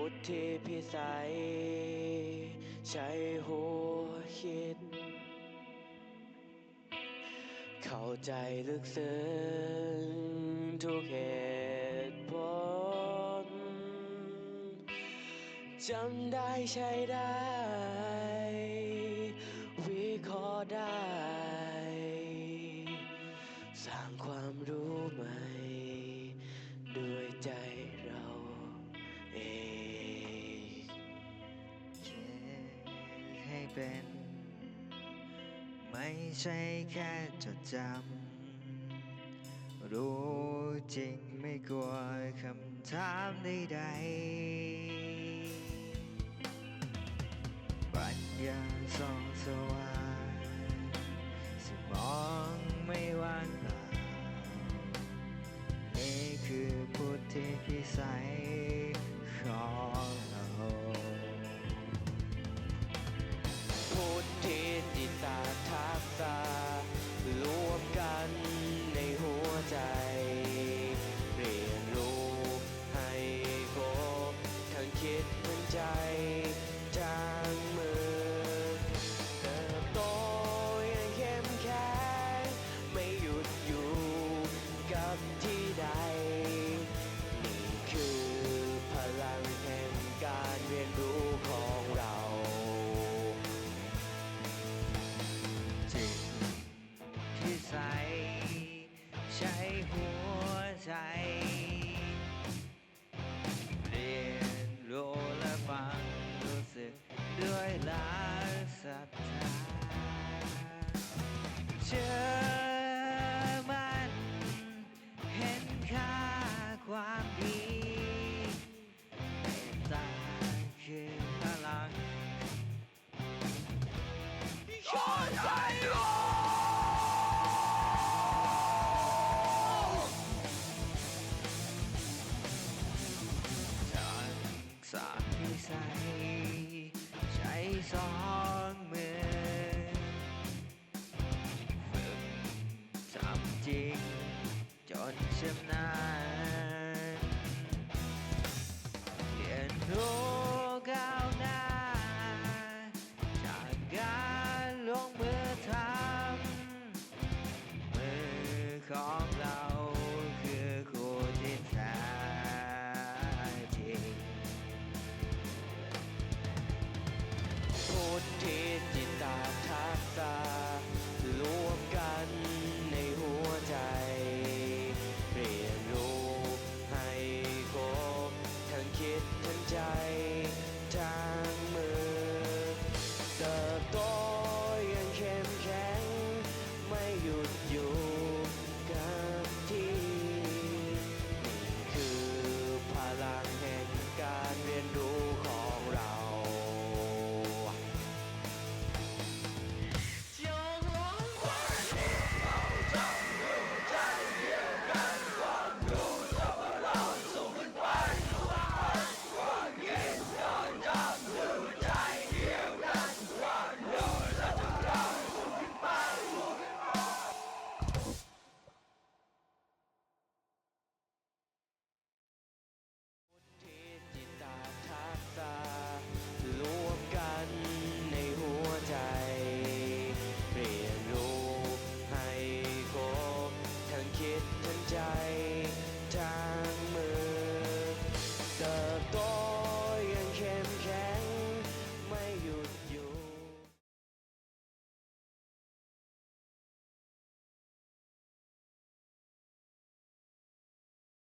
พุทธิพิสัย ใช้หัวคิด เข้าใจลึกซึ้งทุกเหตุผลจำได้ใช้ได้ เป็น ไม่ใช่แค่จดจำ รู้จริงไม่กลัวคำถามใดๆปัญญาส่องสว่าง ศรัทธาเชื่อมันเห็นค่าความดีเมตาคือพลังทักษะพิสัยใช้สอง จริง จนชำนาญเรียนรู้ time